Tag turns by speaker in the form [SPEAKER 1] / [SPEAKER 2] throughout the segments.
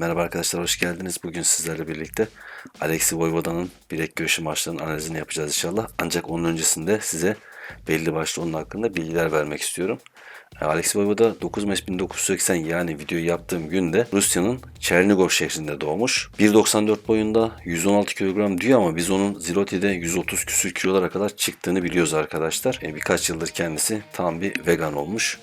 [SPEAKER 1] Merhaba arkadaşlar hoş geldiniz. Bugün sizlerle birlikte Alexi Voivoda'nın bilek göğüsü maçlarının analizini yapacağız inşallah. Ancak onun öncesinde size belli başlı onun hakkında bilgiler vermek istiyorum. E, Alexi Voivoda 9 Mayıs 1980 yani videoyu yaptığım günde Rusya'nın Chernigov şehrinde doğmuş. 1.94 boyunda 116 kilogram diyor ama biz onun Ziloti'de 130 küsür kilolara kadar çıktığını biliyoruz arkadaşlar. E, birkaç yıldır kendisi tam bir vegan olmuş.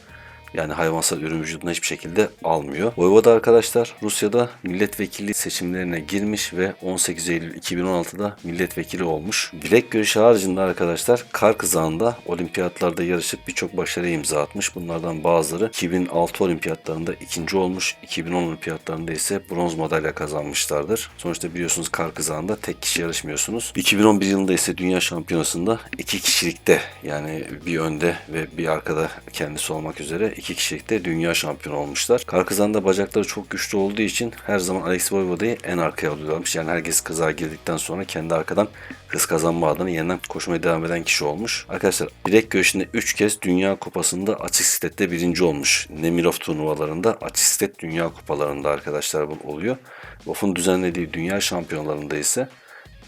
[SPEAKER 1] Yani hayvansal ürün vücuduna hiçbir şekilde almıyor. Voyvoda arkadaşlar Rusya'da milletvekili seçimlerine girmiş ve 18 Eylül 2016'da milletvekili olmuş. Bilek görüşü haricinde arkadaşlar kar kızağında olimpiyatlarda yarışıp birçok başarıya imza atmış. Bunlardan bazıları 2006 olimpiyatlarında ikinci olmuş. 2010 olimpiyatlarında ise bronz madalya kazanmışlardır. Sonuçta biliyorsunuz kar kızağında tek kişi yarışmıyorsunuz. 2011 yılında ise dünya şampiyonasında iki kişilikte yani bir önde ve bir arkada kendisi olmak üzere iki kişilikte dünya şampiyonu olmuşlar. Karkızan'da bacakları çok güçlü olduğu için her zaman Alex Voivoda'yı en arkaya alıyorlarmış. Yani herkes kıza girdikten sonra kendi arkadan hız kazanma adına yeniden koşmaya devam eden kişi olmuş. Arkadaşlar bilek göğsünde 3 kez Dünya Kupası'nda açık siklette birinci olmuş. Nemirov turnuvalarında açık siklet Dünya Kupalarında arkadaşlar bu oluyor. WOF'un düzenlediği dünya şampiyonlarında ise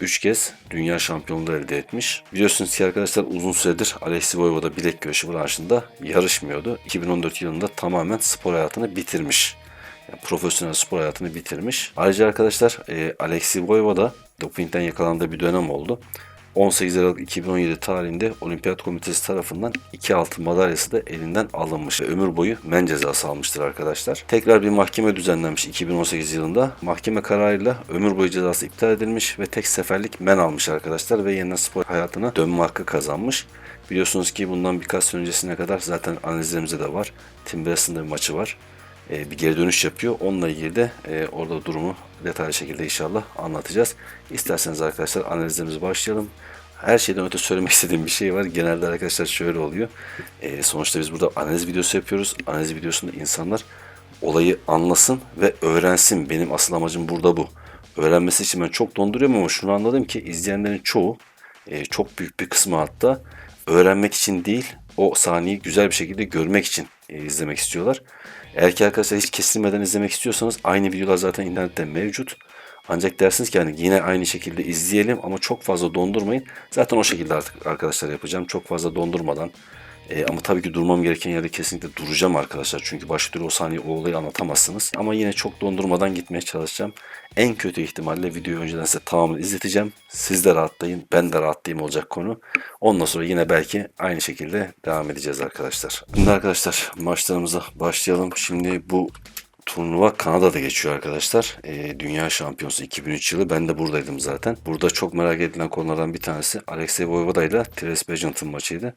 [SPEAKER 1] 3 kez dünya şampiyonluğu elde etmiş. Biliyorsunuz ki arkadaşlar uzun süredir Alexi Voivoda bilek güreşi branşında yarışmıyordu. 2014 yılında tamamen spor hayatını bitirmiş. Yani profesyonel spor hayatını bitirmiş. Ayrıca arkadaşlar e, Alexi Voivoda dopingden yakalandığı bir dönem oldu. 18 Aralık 2017 tarihinde Olimpiyat Komitesi tarafından iki altın madalyası da elinden alınmış. ve Ömür boyu men cezası almıştır arkadaşlar. Tekrar bir mahkeme düzenlenmiş 2018 yılında. Mahkeme kararıyla ömür boyu cezası iptal edilmiş ve tek seferlik men almış arkadaşlar ve yeniden spor hayatına dönme hakkı kazanmış. Biliyorsunuz ki bundan birkaç sene öncesine kadar zaten analizlerimizde de var. Tim Brason'da bir maçı var e, bir geri dönüş yapıyor. Onunla ilgili de e, orada durumu detaylı şekilde inşallah anlatacağız. İsterseniz arkadaşlar analizlerimize başlayalım. Her şeyden öte söylemek istediğim bir şey var. Genelde arkadaşlar şöyle oluyor. E, sonuçta biz burada analiz videosu yapıyoruz. Analiz videosunda insanlar olayı anlasın ve öğrensin. Benim asıl amacım burada bu. Öğrenmesi için ben çok donduruyorum ama şunu anladım ki izleyenlerin çoğu e, çok büyük bir kısmı hatta öğrenmek için değil o sahneyi güzel bir şekilde görmek için e, izlemek istiyorlar. Eğer ki arkadaşlar hiç kesilmeden izlemek istiyorsanız aynı videolar zaten internette mevcut. Ancak dersiniz ki yani yine aynı şekilde izleyelim ama çok fazla dondurmayın. Zaten o şekilde artık arkadaşlar yapacağım. Çok fazla dondurmadan. E, ama tabii ki durmam gereken yerde kesinlikle duracağım arkadaşlar. Çünkü başka türlü o saniye o olayı anlatamazsınız. Ama yine çok dondurmadan gitmeye çalışacağım. En kötü ihtimalle videoyu önceden size tamamını izleteceğim. Siz de rahatlayın, ben de rahatlayayım olacak konu. Ondan sonra yine belki aynı şekilde devam edeceğiz arkadaşlar. Şimdi arkadaşlar maçlarımıza başlayalım. Şimdi bu turnuva Kanada'da geçiyor arkadaşlar. Ee, Dünya Şampiyonası 2003 yılı. Ben de buradaydım zaten. Burada çok merak edilen konulardan bir tanesi Alexey Voivoda ile Therese Bejant'ın maçıydı.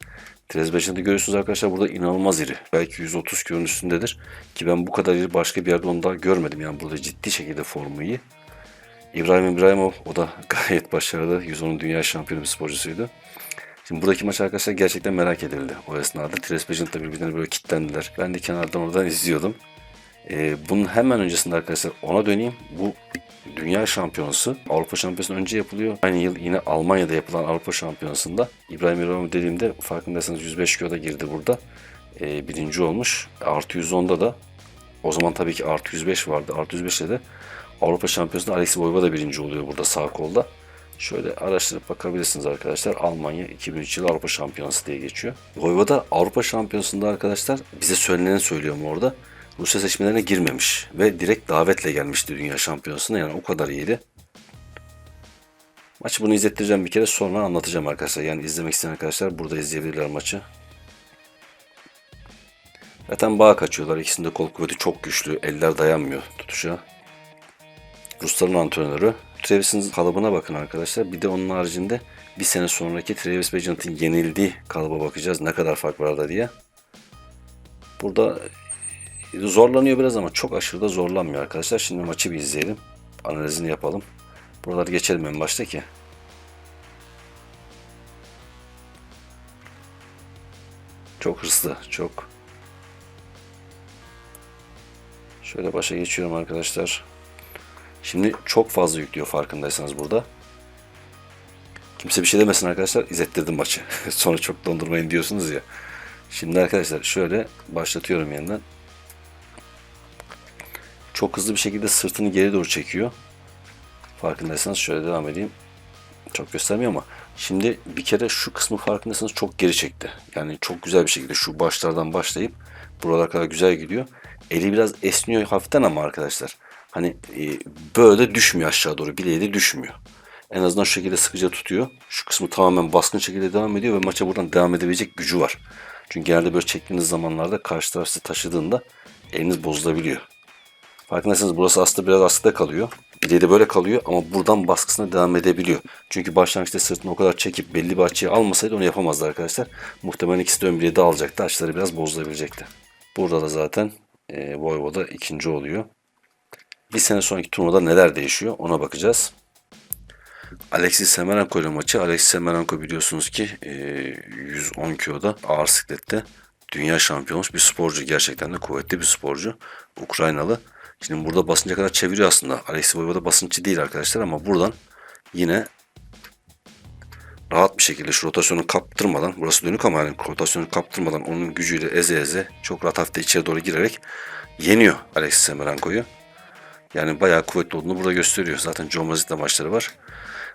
[SPEAKER 1] Bejant'ı görüyorsunuz arkadaşlar burada inanılmaz iri. Belki 130 kilonun üstündedir. Ki ben bu kadar iri başka bir yerde onu daha görmedim. Yani burada ciddi şekilde formu iyi. İbrahim İbrahimov o da gayet başarılı. 110 dünya şampiyonu bir sporcusuydu. Şimdi buradaki maç arkadaşlar gerçekten merak edildi o esnada. Therese Bejant'la birbirlerine böyle kitlendiler. Ben de kenardan oradan izliyordum. Ee, bunun hemen öncesinde arkadaşlar ona döneyim. Bu Dünya Şampiyonası Avrupa Şampiyonası önce yapılıyor. Aynı yıl yine Almanya'da yapılan Avrupa Şampiyonası'nda İbrahim İbrahimov dediğimde farkındaysanız 105 kiloda girdi burada. Ee, birinci olmuş. Artı 110'da da o zaman tabii ki artı 105 vardı. Artı 105'te de Avrupa Şampiyonası'nda Alexi Voivoda birinci oluyor burada sağ kolda. Şöyle araştırıp bakabilirsiniz arkadaşlar. Almanya 2003 yılı Avrupa Şampiyonası diye geçiyor. Voivoda Avrupa Şampiyonası'nda arkadaşlar bize söyleneni söylüyorum orada. Rusya seçmelerine girmemiş ve direkt davetle gelmişti Dünya Şampiyonası'na yani o kadar iyiydi. Maçı bunu izlettireceğim bir kere sonra anlatacağım arkadaşlar. Yani izlemek isteyen arkadaşlar burada izleyebilirler maçı. Zaten bağ kaçıyorlar. İkisinde kol kuvveti çok güçlü. Eller dayanmıyor tutuşa. Rusların antrenörü. Travis'in kalıbına bakın arkadaşlar. Bir de onun haricinde bir sene sonraki Travis Bejant'ın yenildiği kalıba bakacağız. Ne kadar fark var da diye. Burada zorlanıyor biraz ama çok aşırı da zorlanmıyor arkadaşlar. Şimdi maçı bir izleyelim. Analizini yapalım. Buraları geçelim en başta ki. Çok hırslı, çok. Şöyle başa geçiyorum arkadaşlar. Şimdi çok fazla yüklüyor farkındaysanız burada. Kimse bir şey demesin arkadaşlar. İzlettirdim maçı. Sonra çok dondurmayın diyorsunuz ya. Şimdi arkadaşlar şöyle başlatıyorum yeniden. Çok hızlı bir şekilde sırtını geri doğru çekiyor. Farkındaysanız şöyle devam edeyim. Çok göstermiyor ama şimdi bir kere şu kısmı farkındaysanız çok geri çekti. Yani çok güzel bir şekilde şu başlardan başlayıp buralara kadar güzel gidiyor. Eli biraz esniyor hafiften ama arkadaşlar. Hani e, böyle düşmüyor aşağı doğru. Bileği de düşmüyor. En azından şu şekilde sıkıca tutuyor. Şu kısmı tamamen baskın şekilde devam ediyor ve maça buradan devam edebilecek gücü var. Çünkü genelde böyle çektiğiniz zamanlarda karşı taraf sizi taşıdığında eliniz bozulabiliyor. Farkındaysanız burası aslında biraz askıda kalıyor. Bileği de böyle kalıyor ama buradan baskısına devam edebiliyor. Çünkü başlangıçta sırtını o kadar çekip belli bir açıyı almasaydı onu yapamazdı arkadaşlar. Muhtemelen ikisi de ön bileği de alacaktı. Açıları biraz bozulabilecekti. Burada da zaten e, Voivoda ikinci oluyor. Bir sene sonraki turnuvada neler değişiyor ona bakacağız. Alexis Semerenko ile maçı. Alexis Semerenko biliyorsunuz ki e, 110 kiloda ağır siklette dünya şampiyonu olmuş bir sporcu. Gerçekten de kuvvetli bir sporcu. Ukraynalı. Şimdi burada basınca kadar çeviriyor aslında. Alexis Voivoda basınçı değil arkadaşlar ama buradan yine rahat bir şekilde şu rotasyonu kaptırmadan, burası dönük ama yani rotasyonu kaptırmadan onun gücüyle eze eze çok rahat hafifte içeri doğru girerek yeniyor Alexis Semerenko'yu. Yani bayağı kuvvetli olduğunu burada gösteriyor. Zaten John Brazil'de maçları var.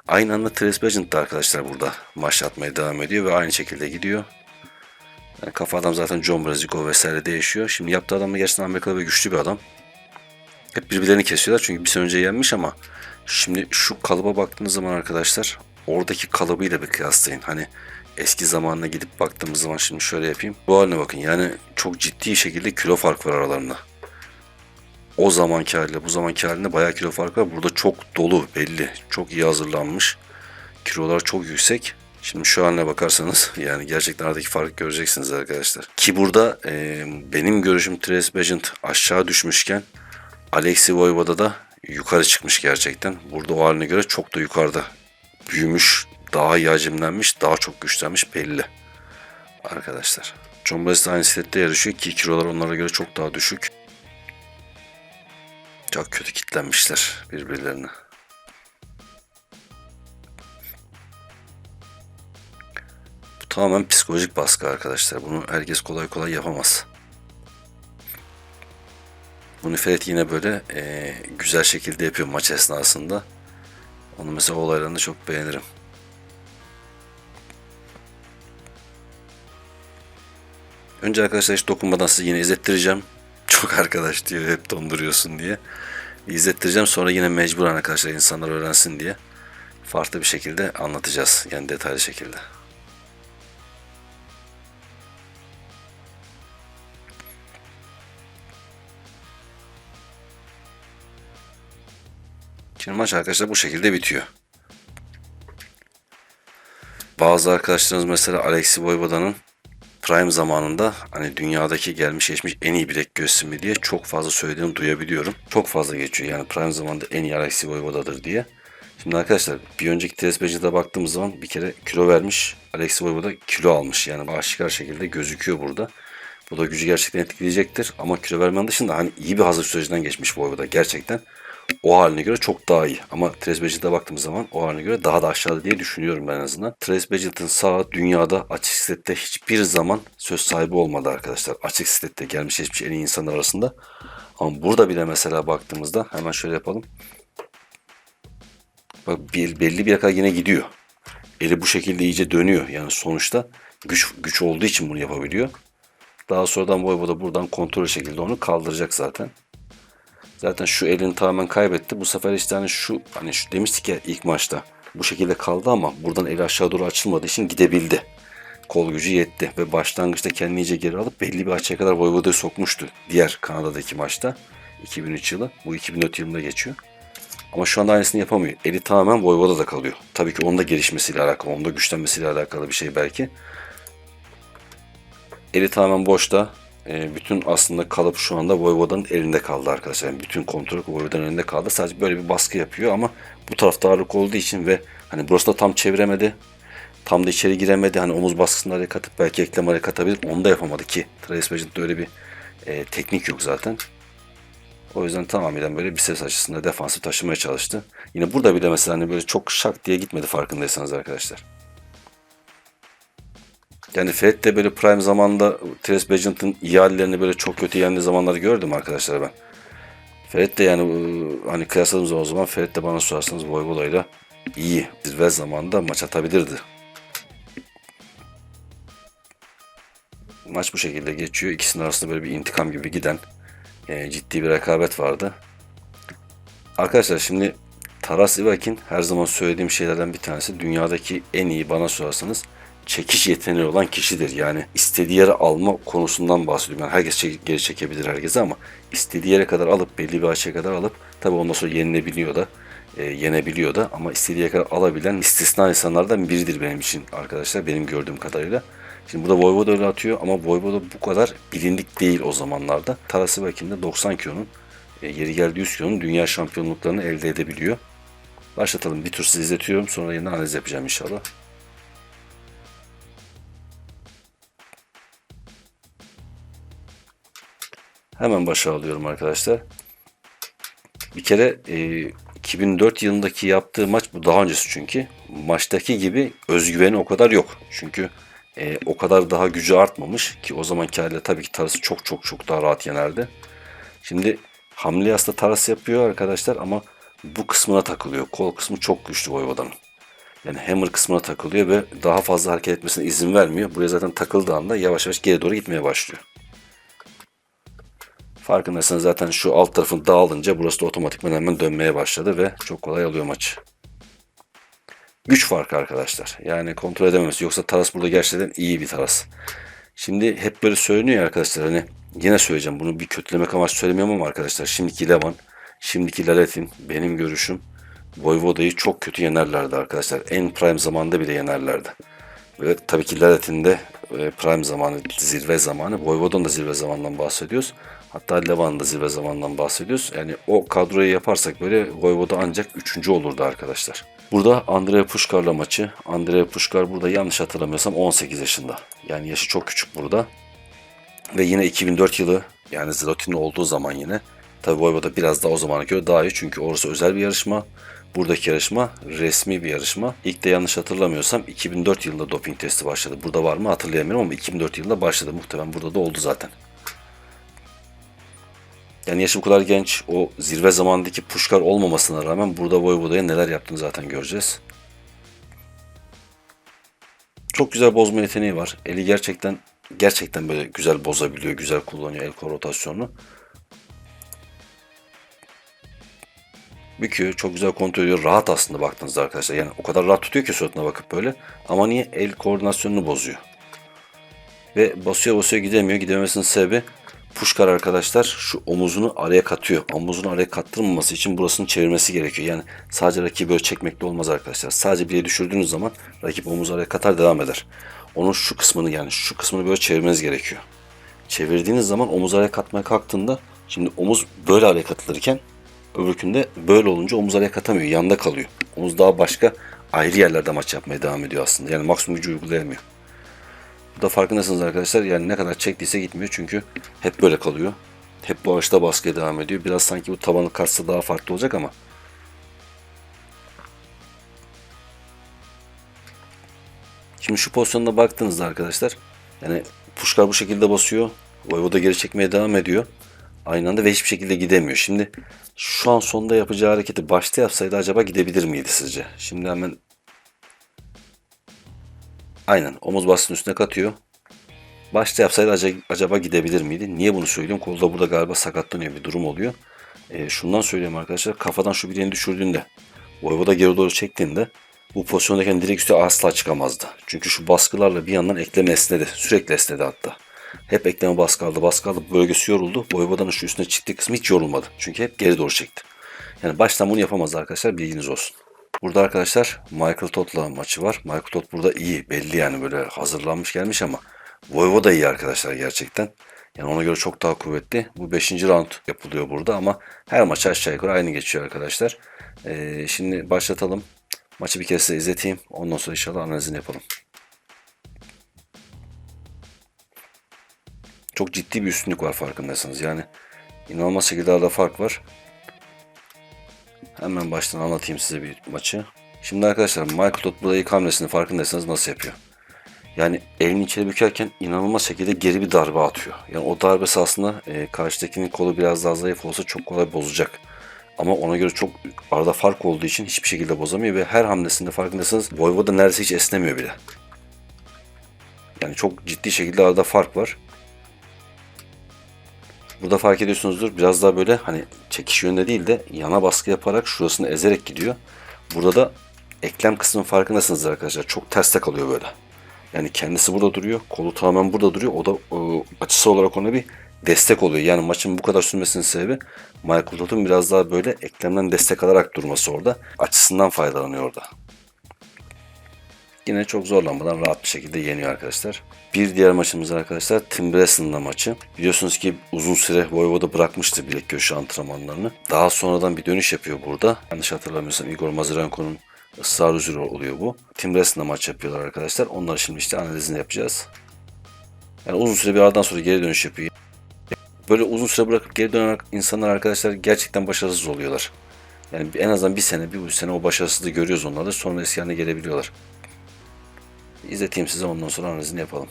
[SPEAKER 1] Aynı anda Trace Bagent da arkadaşlar burada maç atmaya devam ediyor ve aynı şekilde gidiyor. Yani kafa adam zaten John Brazilico vesaire değişiyor. Şimdi yaptığı adam da gerçekten Amerikalı ve güçlü bir adam. Hep birbirlerini kesiyorlar çünkü bir sene önce yenmiş ama şimdi şu kalıba baktığınız zaman arkadaşlar oradaki kalıbıyla bir kıyaslayın. Hani eski zamanına gidip baktığımız zaman şimdi şöyle yapayım. Bu haline bakın yani çok ciddi şekilde kilo fark var aralarında. O zamanki haliyle bu zamanki halinde bayağı kilo farkı var. Burada çok dolu belli. Çok iyi hazırlanmış. Kilolar çok yüksek. Şimdi şu haline bakarsanız yani gerçekten aradaki farkı göreceksiniz arkadaşlar. Ki burada e, benim görüşüm Trace Bagent aşağı düşmüşken Alexi Voivoda da yukarı çıkmış gerçekten. Burada o haline göre çok da yukarıda büyümüş, daha iyi hacimlenmiş, daha çok güçlenmiş belli. Arkadaşlar. John Baez aynı sette yarışıyor ki kilolar onlara göre çok daha düşük. Çok kötü kitlenmişler birbirlerine. Bu tamamen psikolojik baskı arkadaşlar. Bunu herkes kolay kolay yapamaz. Bunu Ferit yine böyle e, güzel şekilde yapıyor maç esnasında. Onu mesela olaylarını çok beğenirim. Önce arkadaşlar hiç dokunmadan size yine izlettireceğim. Çok arkadaş diyor hep donduruyorsun diye. İzlettireceğim sonra yine mecburen arkadaşlar insanlar öğrensin diye. Farklı bir şekilde anlatacağız. Yani detaylı şekilde. Şimdi maç arkadaşlar bu şekilde bitiyor. Bazı arkadaşlarımız mesela Alexi Voivoda'nın Prime zamanında hani dünyadaki gelmiş geçmiş en iyi bilek göğsü diye çok fazla söylediğini duyabiliyorum. Çok fazla geçiyor yani Prime zamanında en iyi Alexi Voivoda'dır diye. Şimdi arkadaşlar bir önceki Badge'de baktığımız zaman bir kere kilo vermiş. Alexi Voivoda kilo almış yani aşikar şekilde gözüküyor burada. Bu da gücü gerçekten etkileyecektir. Ama kilo vermenin dışında hani iyi bir hazır sürecinden geçmiş Voivoda gerçekten o haline göre çok daha iyi. Ama Trace Badgett'e baktığımız zaman o haline göre daha da aşağıda diye düşünüyorum ben en azından. Trace Badgett'ın sağı dünyada açık sitette hiçbir zaman söz sahibi olmadı arkadaşlar. Açık sitette gelmiş geçmiş en iyi insanlar arasında. Ama burada bile mesela baktığımızda hemen şöyle yapalım. Bak bir, belli bir yere yine gidiyor. Eli bu şekilde iyice dönüyor. Yani sonuçta güç güç olduğu için bunu yapabiliyor. Daha sonradan Voivoda buradan kontrol şekilde onu kaldıracak zaten. Zaten şu elini tamamen kaybetti. Bu sefer işte hani şu hani şu demiştik ya ilk maçta bu şekilde kaldı ama buradan eli aşağı doğru açılmadığı için gidebildi. Kol gücü yetti ve başlangıçta kendini iyice geri alıp belli bir açıya kadar Voivoda'yı sokmuştu. Diğer Kanada'daki maçta 2003 yılı. Bu 2004 yılında geçiyor. Ama şu anda aynısını yapamıyor. Eli tamamen Voivoda'da kalıyor. Tabii ki onda gelişmesiyle alakalı, onda güçlenmesiyle alakalı bir şey belki. Eli tamamen boşta. E, bütün aslında kalıp şu anda Voivoda'nın elinde kaldı arkadaşlar. Yani bütün kontrol Voivoda'nın elinde kaldı. Sadece böyle bir baskı yapıyor ama bu tarafta ağırlık olduğu için ve hani burası da tam çeviremedi. Tam da içeri giremedi. Hani omuz baskısını araya katıp belki eklem araya katabilir. Onu da yapamadı ki. Trace Bagent'de öyle bir e, teknik yok zaten. O yüzden tamamen böyle bir ses açısında defansı taşımaya çalıştı. Yine burada bile mesela hani böyle çok şak diye gitmedi farkındaysanız arkadaşlar. Yani Fred de böyle prime zamanda Trace Bagent'ın iyi hallerini böyle çok kötü yendiği zamanları gördüm arkadaşlar ben. Ferit de yani e, hani kıyasladığımız o zaman Ferit de bana sorarsanız Voivoda'yla iyi. Zirve zamanında maç atabilirdi. Maç bu şekilde geçiyor. İkisinin arasında böyle bir intikam gibi giden e, ciddi bir rekabet vardı. Arkadaşlar şimdi Taras Ivakin her zaman söylediğim şeylerden bir tanesi dünyadaki en iyi bana sorarsanız çekiş yeteneği olan kişidir. Yani istediği yere alma konusundan bahsediyorum. Yani herkes çek- geri çekebilir herkese ama istediği yere kadar alıp belli bir açıya kadar alıp tabi ondan sonra yenilebiliyor da e, yenebiliyor da ama istediği yere kadar alabilen istisna insanlardan biridir benim için arkadaşlar benim gördüğüm kadarıyla. Şimdi burada Voivoda öyle atıyor ama Voivoda bu kadar bilindik değil o zamanlarda. Taras Ivakin de 90 kilonun e, yeri geldi 100 kilonun dünya şampiyonluklarını elde edebiliyor. Başlatalım. Bir tur size izletiyorum. Sonra yeniden analiz yapacağım inşallah. Hemen başa alıyorum arkadaşlar. Bir kere e, 2004 yılındaki yaptığı maç bu daha öncesi çünkü. Maçtaki gibi özgüveni o kadar yok. Çünkü e, o kadar daha gücü artmamış ki o zamanki haliyle tabii ki Taras'ı çok çok çok daha rahat yenerdi. Şimdi hamle aslında Taras yapıyor arkadaşlar ama bu kısmına takılıyor. Kol kısmı çok güçlü Voivoda'nın. Yani hammer kısmına takılıyor ve daha fazla hareket etmesine izin vermiyor. Buraya zaten takıldığı anda yavaş yavaş geri doğru gitmeye başlıyor. Farkındaysanız zaten şu alt tarafın dağılınca burası da otomatikman hemen dönmeye başladı ve çok kolay alıyor maçı. Güç farkı arkadaşlar. Yani kontrol edememesi. Yoksa Taras burada gerçekten iyi bir Taras. Şimdi hep böyle söyleniyor arkadaşlar hani yine söyleyeceğim bunu bir kötülemek amaçlı söylemiyorum ama arkadaşlar şimdiki Levan, şimdiki Laletin benim görüşüm Voivoda'yı çok kötü yenerlerdi arkadaşlar. En prime zamanda bile yenerlerdi. Ve tabii ki Laletin de e, prime zamanı, zirve zamanı. Voivoda'nın da zirve zamanından bahsediyoruz. Hatta Levan'ın da zirve zamanından bahsediyoruz. Yani o kadroyu yaparsak böyle Voivoda ancak 3. olurdu arkadaşlar. Burada Andrea Pushkar'la maçı. Andrea Pushkar burada yanlış hatırlamıyorsam 18 yaşında. Yani yaşı çok küçük burada. Ve yine 2004 yılı yani Zlotin'in olduğu zaman yine. Tabi Voivoda biraz daha o zamana göre daha iyi. Çünkü orası özel bir yarışma. Buradaki yarışma resmi bir yarışma. İlk de yanlış hatırlamıyorsam 2004 yılında doping testi başladı. Burada var mı hatırlayamıyorum ama 2004 yılında başladı. Muhtemelen burada da oldu zaten. Yani yaşı bu kadar genç, o zirve zamandaki Puşkar olmamasına rağmen burada Voivoda'ya neler yaptığını zaten göreceğiz. Çok güzel bozma yeteneği var. Eli gerçekten gerçekten böyle güzel bozabiliyor, güzel kullanıyor el kol rotasyonunu. Büküyor, çok güzel kontrol ediyor. Rahat aslında baktığınızda arkadaşlar. Yani o kadar rahat tutuyor ki suratına bakıp böyle. Ama niye? El koordinasyonunu bozuyor. Ve basıyor basıyor gidemiyor. Gidememesinin sebebi Puşkar arkadaşlar şu omuzunu araya katıyor. Omuzunu araya kattırmaması için burasını çevirmesi gerekiyor. Yani sadece rakibi böyle çekmekle olmaz arkadaşlar. Sadece bir düşürdüğünüz zaman rakip omuzu araya katar devam eder. Onun şu kısmını yani şu kısmını böyle çevirmeniz gerekiyor. Çevirdiğiniz zaman omuz araya katmaya kalktığında şimdi omuz böyle araya katılırken öbürkünde böyle olunca omuz araya katamıyor. Yanda kalıyor. Omuz daha başka ayrı yerlerde maç yapmaya devam ediyor aslında. Yani maksimum gücü uygulayamıyor. Bu da farkındasınız arkadaşlar. Yani ne kadar çektiyse gitmiyor çünkü hep böyle kalıyor. Hep bu ağaçta baskıya devam ediyor. Biraz sanki bu tabanı katsa daha farklı olacak ama. Şimdi şu pozisyonda baktığınızda arkadaşlar yani Puşkar bu şekilde basıyor. Voivoda geri çekmeye devam ediyor. Aynı anda ve hiçbir şekilde gidemiyor. Şimdi şu an sonda yapacağı hareketi başta yapsaydı acaba gidebilir miydi sizce? Şimdi hemen Aynen omuz baskısının üstüne katıyor. Başta yapsaydı acaba, gidebilir miydi? Niye bunu söylüyorum? Kolda burada galiba sakatlanıyor bir durum oluyor. E, şundan söyleyeyim arkadaşlar. Kafadan şu bileğini düşürdüğünde Voivoda geri doğru çektiğinde bu pozisyondayken direkt üstü asla çıkamazdı. Çünkü şu baskılarla bir yandan ekleme esnedi. Sürekli esnedi hatta. Hep ekleme baskı aldı, baskı aldı. Bölgesi yoruldu. Voivoda'nın şu üstüne çıktığı kısmı hiç yorulmadı. Çünkü hep geri doğru çekti. Yani baştan bunu yapamazdı arkadaşlar. Bilginiz olsun. Burada arkadaşlar Michael Todd'la maçı var. Michael Todd burada iyi. Belli yani böyle hazırlanmış gelmiş ama Voivoda iyi arkadaşlar gerçekten. Yani ona göre çok daha kuvvetli. Bu 5. round yapılıyor burada ama her maç aşağı yukarı aynı geçiyor arkadaşlar. Ee, şimdi başlatalım. Maçı bir kez size izleteyim. Ondan sonra inşallah analizini yapalım. Çok ciddi bir üstünlük var farkındaysanız. Yani inanılmaz şekilde arada fark var. Hemen baştan anlatayım size bir maçı. Şimdi arkadaşlar Michael Todd ilk hamlesini farkındaysanız nasıl yapıyor? Yani elini içeri bükerken inanılmaz şekilde geri bir darbe atıyor. Yani o darbesi aslında e, karşıdakinin kolu biraz daha zayıf olsa çok kolay bozacak. Ama ona göre çok arada fark olduğu için hiçbir şekilde bozamıyor ve her hamlesinde farkındaysanız Voivoda neredeyse hiç esnemiyor bile. Yani çok ciddi şekilde arada fark var. Burada fark ediyorsunuzdur biraz daha böyle hani çekiş yönünde değil de yana baskı yaparak şurasını ezerek gidiyor. Burada da eklem kısmının farkındasınız arkadaşlar. Çok terste kalıyor böyle. Yani kendisi burada duruyor. Kolu tamamen burada duruyor. O da e, açısı olarak ona bir destek oluyor. Yani maçın bu kadar sürmesinin sebebi Michael Todd'un biraz daha böyle eklemden destek alarak durması orada. Açısından faydalanıyor orada. Yine çok zorlanmadan rahat bir şekilde yeniyor arkadaşlar. Bir diğer maçımız arkadaşlar Tim Bresson'la maçı. Biliyorsunuz ki uzun süre Voivoda bırakmıştı bilek göğsü antrenmanlarını. Daha sonradan bir dönüş yapıyor burada. Yanlış hatırlamıyorsam Igor Mazurenko'nun ısrar üzere oluyor bu. Tim Bresson'la maç yapıyorlar arkadaşlar. Onları şimdi işte analizini yapacağız. Yani uzun süre bir aradan sonra geri dönüş yapıyor. Böyle uzun süre bırakıp geri dönen insanlar arkadaşlar gerçekten başarısız oluyorlar. Yani en azından bir sene, bir buçuk sene o başarısızlığı görüyoruz onlarda. Sonra eski haline gelebiliyorlar. İzleteyim size ondan sonra analizini yapalım.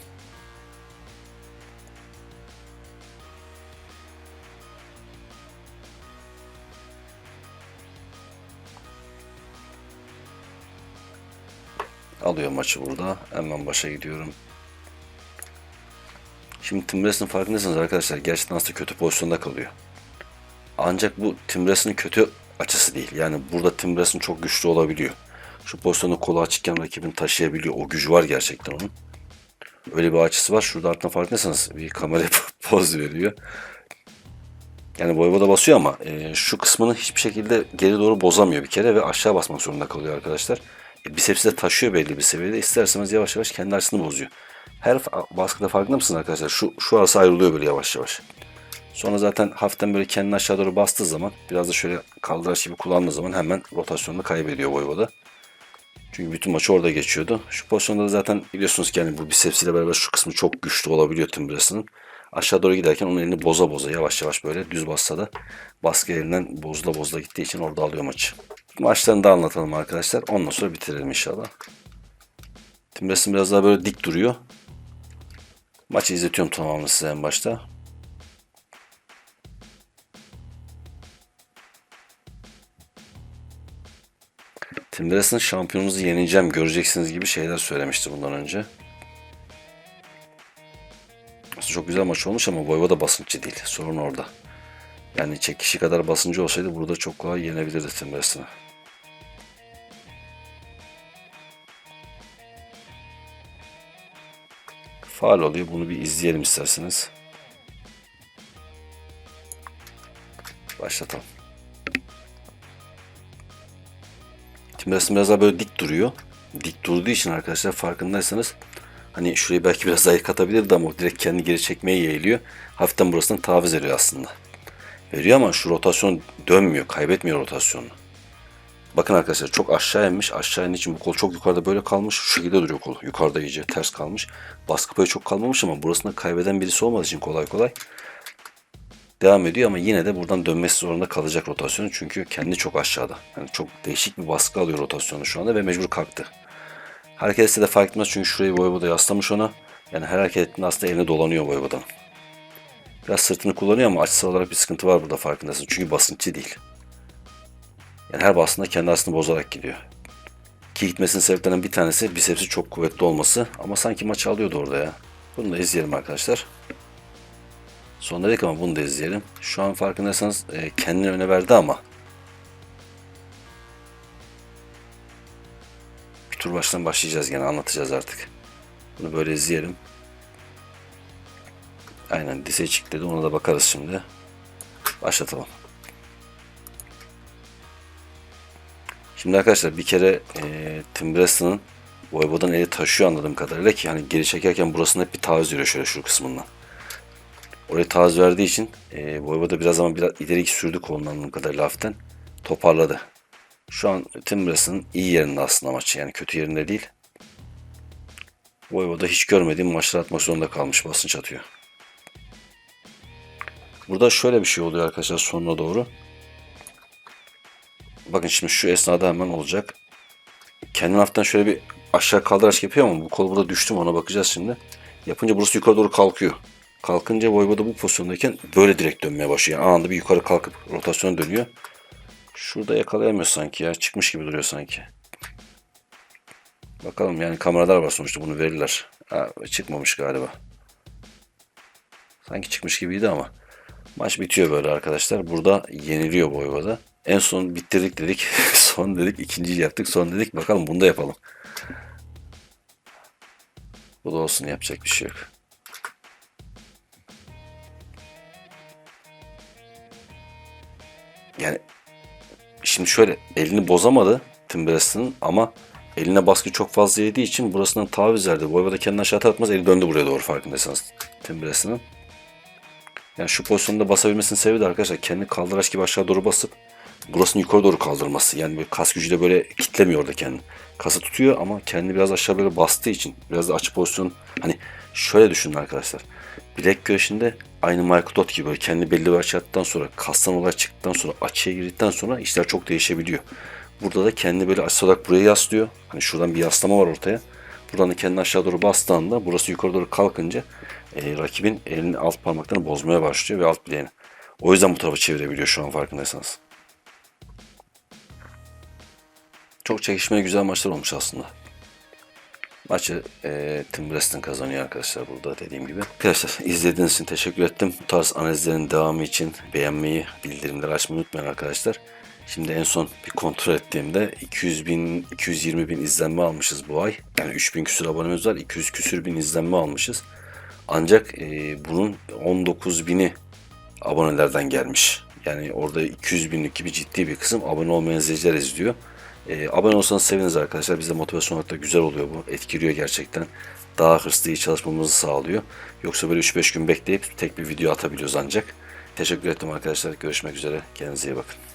[SPEAKER 1] Alıyor maçı burada. Hemen başa gidiyorum. Şimdi Tim Bresson'ın farkındaysanız arkadaşlar gerçekten aslında kötü pozisyonda kalıyor. Ancak bu Tim Bresson'ın kötü açısı değil. Yani burada Tim Bresson çok güçlü olabiliyor. Şu pozisyonu kolu açıkken rakibini taşıyabiliyor. O gücü var gerçekten onun. Öyle bir açısı var. Şurada altına farkındaysanız bir kameraya poz veriyor. Yani Voivoda basıyor ama e, şu kısmını hiçbir şekilde geri doğru bozamıyor bir kere ve aşağı basmak zorunda kalıyor arkadaşlar. E, bisepsi de taşıyor belli bir seviyede. İsterseniz yavaş yavaş kendi açısını bozuyor. Her baskıda farkında mısınız arkadaşlar? Şu, şu arası ayrılıyor böyle yavaş yavaş. Sonra zaten hafiften böyle kendini aşağı doğru bastığı zaman biraz da şöyle kaldıraç gibi kullandığı zaman hemen rotasyonunu kaybediyor Voivoda. Çünkü bütün maçı orada geçiyordu. Şu pozisyonda da zaten biliyorsunuz ki yani bu bisepsiyle beraber şu kısmı çok güçlü olabiliyor Tim Bresson'ın. Aşağı doğru giderken onun elini boza boza yavaş yavaş böyle düz bassa da baskı elinden bozula bozula gittiği için orada alıyor maçı. Maçlarını da anlatalım arkadaşlar. Ondan sonra bitirelim inşallah. Tim Bresson biraz daha böyle dik duruyor. Maçı izletiyorum tamamını size en başta. Tim Bresson şampiyonunuzu yeneceğim göreceksiniz gibi şeyler söylemişti bundan önce. Aslında çok güzel maç olmuş ama Voivoda basınççı değil. Sorun orada. Yani çekişi kadar basıncı olsaydı burada çok kolay yenebilirdi Tim Bresson'ı. Faal oluyor. Bunu bir izleyelim isterseniz. Başlatalım. Tim Bresson biraz daha böyle dik duruyor. Dik durduğu için arkadaşlar farkındaysanız hani şurayı belki biraz daha katabilirdi ama direkt kendi geri çekmeye yeğliyor. Hafiften burasından taviz veriyor aslında. Veriyor ama şu rotasyon dönmüyor. Kaybetmiyor rotasyonunu. Bakın arkadaşlar çok aşağı inmiş. Aşağı indiği için bu kol çok yukarıda böyle kalmış. Şu şekilde duruyor kol. Yukarıda iyice ters kalmış. Baskı payı çok kalmamış ama burasında kaybeden birisi olmadığı için kolay kolay devam ediyor ama yine de buradan dönmesi zorunda kalacak rotasyonu çünkü kendi çok aşağıda. Yani çok değişik bir baskı alıyor rotasyonu şu anda ve mecbur kalktı. Hareket etse de fark etmez çünkü şurayı Voivoda yaslamış ona. Yani her hareket ettiğinde aslında eline dolanıyor Voivoda'nın. Biraz sırtını kullanıyor ama açısal olarak bir sıkıntı var burada farkındasın. Çünkü basınççı değil. Yani her bastığında kendi aslını bozarak gidiyor. Ki gitmesinin sebeplerinden bir tanesi bisepsi çok kuvvetli olması. Ama sanki maç alıyordu orada ya. Bunu da izleyelim arkadaşlar. Son dedik ama bunu da izleyelim. Şu an farkındaysanız e, kendini öne verdi ama bir tur baştan başlayacağız gene anlatacağız artık. Bunu böyle izleyelim. Aynen dise dedi ona da bakarız şimdi. Başlatalım. Şimdi arkadaşlar bir kere e, Tim Bresson'ın Voivoda'nın eli taşıyor anladığım kadarıyla ki hani geri çekerken burasında hep bir taviz veriyor şöyle şu kısmından. Oraya taviz verdiği için e, Voivoda biraz ama biraz ileri sürdü kolundan anladığım kadarıyla hafiften. Toparladı. Şu an Tim Bresson'ın iyi yerinde aslında maçı yani kötü yerinde değil. Voivoda hiç görmediğim maçlar atmak zorunda kalmış basınç atıyor. Burada şöyle bir şey oluyor arkadaşlar sonuna doğru. Bakın şimdi şu esnada hemen olacak. Kendini hafiften şöyle bir aşağı kaldıraç yapıyor ama bu kol burada düştü mü ona bakacağız şimdi. Yapınca burası yukarı doğru kalkıyor. Kalkınca Voivoda bu pozisyondayken böyle direkt dönmeye başlıyor. Yani anında bir yukarı kalkıp rotasyona dönüyor. Şurada yakalayamıyor sanki ya. Çıkmış gibi duruyor sanki. Bakalım yani kameralar var sonuçta bunu verirler. Ha, çıkmamış galiba. Sanki çıkmış gibiydi ama. Maç bitiyor böyle arkadaşlar. Burada yeniliyor Voivoda. En son bitirdik dedik. son dedik. ikinciyi yaptık. Son dedik. Bakalım bunu da yapalım. Bu da olsun yapacak bir şey yok. Yani şimdi şöyle elini bozamadı Tim Breslin ama eline baskı çok fazla yediği için burasından taviz verdi. Voivoda kendini aşağı atmaz eli döndü buraya doğru farkındaysanız Tim Breslin'in. Yani şu pozisyonda basabilmesinin sebebi de arkadaşlar kendi kaldıraç gibi aşağı doğru basıp burasını yukarı doğru kaldırması. Yani böyle kas gücüyle böyle kitlemiyor orada kendini. Kası tutuyor ama kendi biraz aşağı böyle bastığı için biraz da açı pozisyon hani şöyle düşünün arkadaşlar. Bilek güreşinde aynı Michael Dot gibi böyle kendi belli bir açı attıktan sonra kastan olay çıktıktan sonra açıya girdikten sonra işler çok değişebiliyor. Burada da kendi böyle açı olarak buraya yaslıyor. Hani şuradan bir yaslama var ortaya. Buradan da kendini aşağı doğru bastığında burası yukarı doğru kalkınca e, rakibin elini alt parmaklarını bozmaya başlıyor ve alt bileğini. O yüzden bu tarafa çevirebiliyor şu an farkındaysanız. Çok çekişmeli güzel maçlar olmuş aslında. Maçı e, Tim Wreston kazanıyor arkadaşlar burada dediğim gibi. Arkadaşlar izlediğiniz için teşekkür ettim. Bu tarz analizlerin devamı için beğenmeyi, bildirimleri açmayı unutmayın arkadaşlar. Şimdi en son bir kontrol ettiğimde 200 bin, 220 bin izlenme almışız bu ay. Yani 3000 küsür abonemiz var. 200 küsür bin izlenme almışız. Ancak e, bunun 19 bini abonelerden gelmiş. Yani orada 200 binlik gibi ciddi bir kısım abone olmayan izleyiciler izliyor. E, abone olsanız seviniriz arkadaşlar. Bize motivasyon olarak da güzel oluyor bu. Etkiliyor gerçekten. Daha hırslı iyi çalışmamızı sağlıyor. Yoksa böyle 3-5 gün bekleyip tek bir video atabiliyoruz ancak. Teşekkür ettim arkadaşlar. Görüşmek üzere. Kendinize iyi bakın.